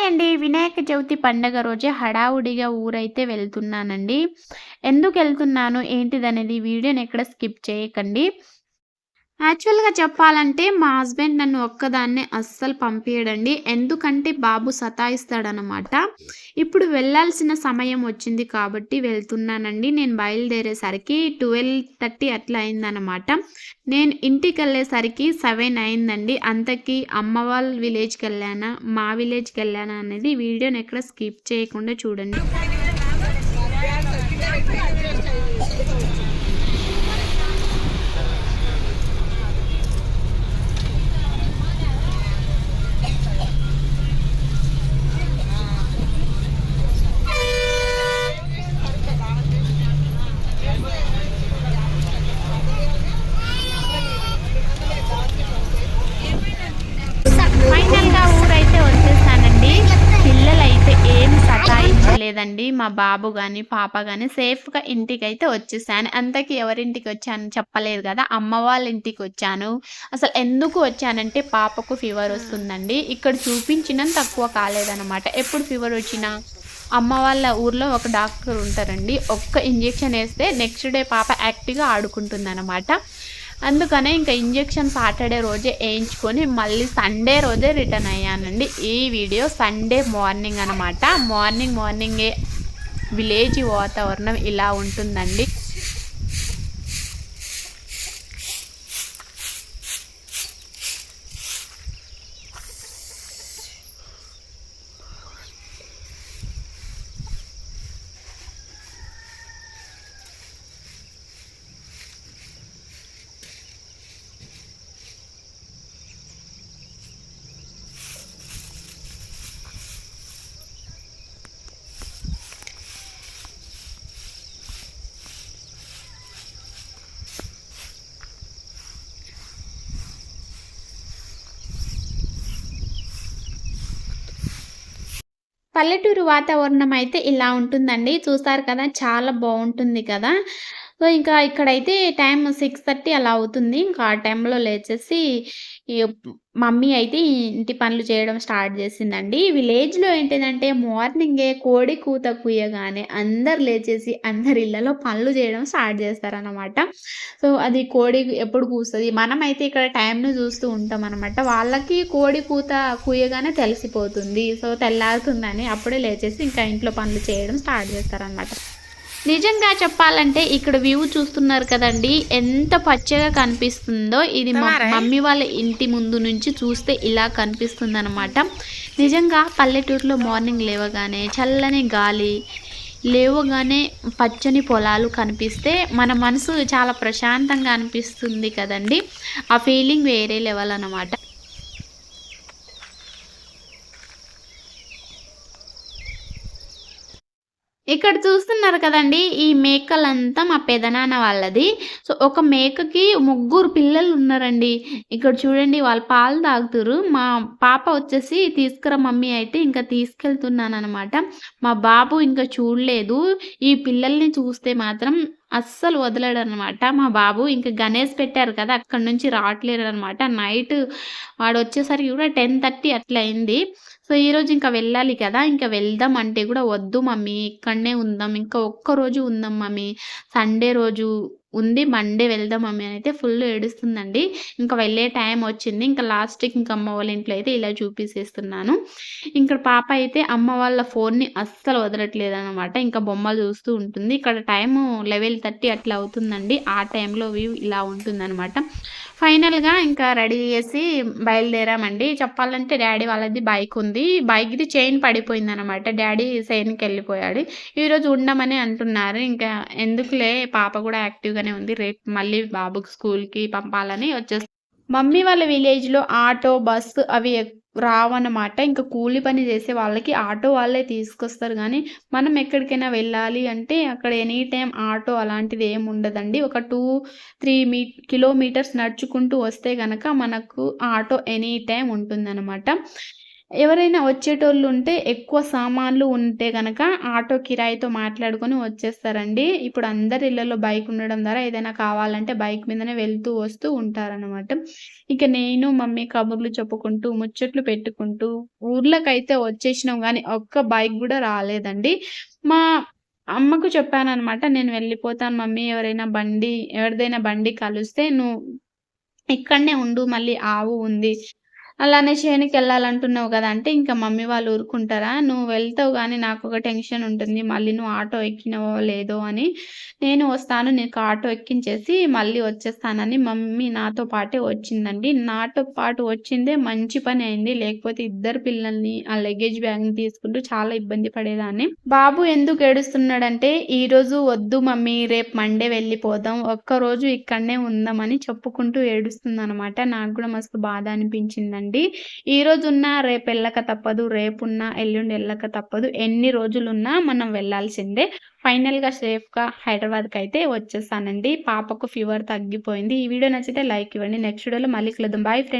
Hi అండి వినాయక చవితి పండగ రోజే హడావుడిగా ఊరైతే వెళ్తున్నానండి. ఎందుకు వెళ్తున్నాను? ఏంటిదనేది వీడియోని ఎక్కడ స్కిప్ చేయకండి. యాక్చువల్‌గా చెప్పాలంటే మా హస్బెండ్ నన్ను ఒక్కదాన్నే అస్సలు పంపించడండి ఎందుకంటే బాబు సతాయిస్తాడనమాట. ఇప్పుడు వెళ్ళాల్సిన సమయం వచ్చింది కాబట్టి వెళ్తున్నానండి. నేను బయలుదేరేసరికి థర్టీ అట్లా అయిందనమాట. నేను ఇంటికెళ్ళేసరికి సెవెన్ అయిందండి. అంతకి అమ్మ వాళ్ళ విలేజ్కి వెళ్ళానా మా విలేజ్కి వెళ్ళానా అనేది వీడియోని ఎక్కడ స్కిప్ చేయకుండా చూడండి. ఫైనల్‌గా ఊరైతే వచ్చేసానండి. పిల్లలైతే ఏం లేదండి మా బాబు కానీ పాప కానీ సేఫ్‌గా ఇంటికి అయితే వచ్చేసాను. అంతకి ఎవరింటికి వచ్చాను చెప్పలేదు కదా అమ్మ వాళ్ళ ఇంటికి వచ్చాను అసలు ఎందుకు వచ్చానంటే పాపకు ఫీవర్ వస్తుందండి. ఇక్కడ చూపించిన తక్కువ కాలేదనమాట. ఎప్పుడు ఫీవర్ వచ్చినా అమ్మ వాళ్ళ ఊర్లో ఒక డాక్టర్ ఉంటారండి. ఒక్క ఇంజెక్షన్ వేస్తే నెక్స్ట్ డే పాప యాక్టివ్‌గా ఆడుకుంటుందనమాట. అందుకనే ఇంకా ఇంజెక్షన్ సాటర్డే రోజే వేయించుకొని మళ్ళీ సండే రోజే రిటర్న్ అయ్యానండి. ఈ వీడియో సండే మార్నింగ్ అనమాట మార్నింగ్ మార్నింగే విలేజ్ వాతావరణం ఇలా ఉంటుందండి. పల్లెటూరు వాతావరణం అయితే ఇలా ఉంటుందండి. చూస్తారు కదా! చాలా బాగుంటుంది కదా! సో, ఇంకా ఇక్కడైతే టైం సిక్స్ థర్టీ అలా అవుతుంది. ఇంకా ఆ టైంలో లేచేసి మమ్మీ అయితే ఇంటి పనులు చేయడం స్టార్ట్ చేసిందండి. విలేజ్‌లో ఏంటిదంటే మార్నింగే కోడి కూత కూయగానే అందరు లేచేసి అందరి ఇళ్ళలో పనులు చేయడం స్టార్ట్ చేస్తారనమాట. సో, అది కోడి ఎప్పుడు కూస్తుంది మనమైతే ఇక్కడ టైంని చూస్తూ ఉంటాం అనమాట వాళ్ళకి కోడి కూత కూయగానే తెలిసిపోతుంది. సో, తెల్లారుతుందని అప్పుడే లేచేసి ఇంకా ఇంట్లో పనులు చేయడం స్టార్ట్ చేస్తారనమాట. నిజంగా చెప్పాలంటే ఇక్కడ వ్యూ చూస్తున్నారు కదండి ఎంత పచ్చగా కనిపిస్తుందో. ఇది మా మమ్మీ వాళ్ళ ఇంటి ముందు నుంచి చూస్తే ఇలా కనిపిస్తుంది అనమాట నిజంగా పల్లెటూరులో మార్నింగ్ లేవగానే చల్లని గాలి లేవగానే పచ్చని పొలాలు కనిపిస్తే మన మనసు చాలా ప్రశాంతంగా అనిపిస్తుంది కదండి. ఆ ఫీలింగ్ వేరే లెవెల్ అనమాట ఇక్కడ చూస్తున్నారు కదండి ఈ మేకలంతా మా పెదనాన్న వాళ్ళది. సో ఒక మేకకి ముగ్గురు పిల్లలు ఉన్నారండి ఇక్కడ చూడండి వాళ్ళు పాలు తాగుతురు. మా పాప వచ్చేసి తీసుకురా మమ్మీ అయితే ఇంకా తీసుకెళ్తున్నాను అనమాట మా బాబు ఇంకా చూడలేదు. ఈ పిల్లల్ని చూస్తే మాత్రం అస్సలు వదలడు అనమాట మా బాబు ఇంకా గణేష్ పెట్టారు కదా అక్కడ నుంచి రావట్లేరు అనమాట నైట్ వాడు వచ్చేసరికి కూడా టెన్ థర్టీ అట్లా అయింది. సో ఈరోజు ఇంకా వెళ్ళాలి కదా. ఇంకా వెళ్దాం అంటే కూడా వద్దు మమ్మీ. ఇక్కడనే ఉందాం. ఇంకా ఒక్క రోజు ఉందాం మమ్మీ. సండే రోజు ఉంది. మండే వెళ్దాం మమ్మీ అని అయితే ఫుల్ ఏడుస్తుందండి. ఇంకా వెళ్ళే టైం వచ్చింది. ఇంకా లాస్ట్కి ఇంకా అమ్మ వాళ్ళ ఇంట్లో అయితే ఇలా చూపిసేస్తున్నాను. ఇంకా పాప అయితే అమ్మ వాళ్ళ ఫోన్ని అస్సలు వదలట్లేదు అనమాట ఇంకా బొమ్మలు చూస్తూ ఉంటుంది. ఇక్కడ టైము లెవెల్ థర్టీ అట్లా అవుతుందండి. ఆ టైంలో వ్యూ ఇలా ఉంటుందన్నమాట. ఫైనల్గా ఇంకా రెడీ చేసి బయలుదేరామండి. చెప్పాలంటే డాడీ వాళ్ళది బైక్ ఉంది. బైక్ది చైన్ పడిపోయింది అనమాట డాడీ సైన్కి వెళ్ళిపోయాడు. ఈరోజు ఉండమని అంటున్నారు. ఇంకా ఎందుకులే పాప కూడా యాక్టివ్గానే ఉంది. రేపు మళ్ళీ బాబుకి స్కూల్కి పంపాలని వచ్చేసి మమ్మీ వాళ్ళ విలేజ్లో ఆటో బస్సు అవి రావన్నమాట. ఇంకా కూలి పని చేసే వాళ్ళకి ఆటో వాళ్ళే తీసుకొస్తారు. కానీ మనం ఎక్కడికైనా వెళ్ళాలి అంటే అక్కడ ఎనీ టైం ఆటో అలాంటిది ఏమి ఉండదండి. ఒక టూ త్రీ మీ కిలోమీటర్స్ నడుచుకుంటూ వస్తే కనుక మనకు ఆటో ఎనీ టైం ఉంటుందన్నమాట. ఎవరైనా వచ్చేటోళ్ళు ఉంటే ఎక్కువ సామాన్లు ఉంటే కనుక ఆటో కిరాయితో మాట్లాడుకొని వచ్చేస్తారండి. ఇప్పుడు అందరి ఇళ్ళలో బైక్ ఉండడం ద్వారా ఏదైనా కావాలంటే బైక్ మీదనే వెళ్తూ వస్తూ ఉంటారనమాట. ఇక నేను, మమ్మీ కబుర్లు చెప్పుకుంటూ, ముచ్చట్లు పెట్టుకుంటూ ఊర్లకైతే వచ్చేసినాం కానీ ఒక్క బైక్ కూడా రాలేదండి. మా అమ్మకు చెప్పానమాట "నేను వెళ్ళిపోతాను మమ్మీ ఎవరైనా బండి ఎవరిదైనా బండి కలిస్తే నువ్వు ఇక్కడనే ఉండు మళ్ళీ ఆవు ఉంది. అలానే చేనుకెళ్ళాలంటున్నావు కదా అంటే ఇంకా మమ్మీ వాళ్ళు ఊరుకుంటారా? "నువ్వు వెళ్తావు కానీ నాకు ఒక టెన్షన్ ఉంటుంది. మళ్ళీ నువ్వు ఆటో ఎక్కినవో లేదో అని. నేను వస్తాను. నీకు ఆటో ఎక్కించేసి మళ్ళీ వచ్చేస్తానని" మమ్మీ నాతో పాటే వచ్చిందండి. నాతో పాటు వచ్చిందే మంచి పని అయింది. లేకపోతే ఇద్దరు పిల్లల్ని, ఆ లగేజ్ బ్యాగ్‌ని తీసుకుంటూ చాలా ఇబ్బంది పడేదాన్ని. బాబు ఎందుకు ఏడుస్తున్నాడంటే, "ఈరోజు వద్దు మమ్మీ రేపు మండే వెళ్ళిపోదాం. ఒక్కరోజు ఇక్కడనే ఉందామని చెప్పుకుంటూ చెప్పుకుంటూ ఏడుస్తుందనమాట. నాకు కూడా మస్తు బాధ అనిపించిందండి. ఈరోజున్నా రేపు వెళ్ళక తప్పదు. రేపున్నా ఎల్లుండి వెళ్ళక తప్పదు. ఎన్ని రోజులున్నా మనం వెళ్ళాల్సిందే. ఫైనల్‌గా సేఫ్‌గా హైదరాబాద్‌కైతే వచ్చేసానండి. పాపకు ఫీవర్ తగ్గిపోయింది. ఈ వీడియో నచ్చితే లైక్ ఇవ్వండి. నెక్స్ట్ వీడియోలో మళ్ళీ కలుద్దాం. Bye friends.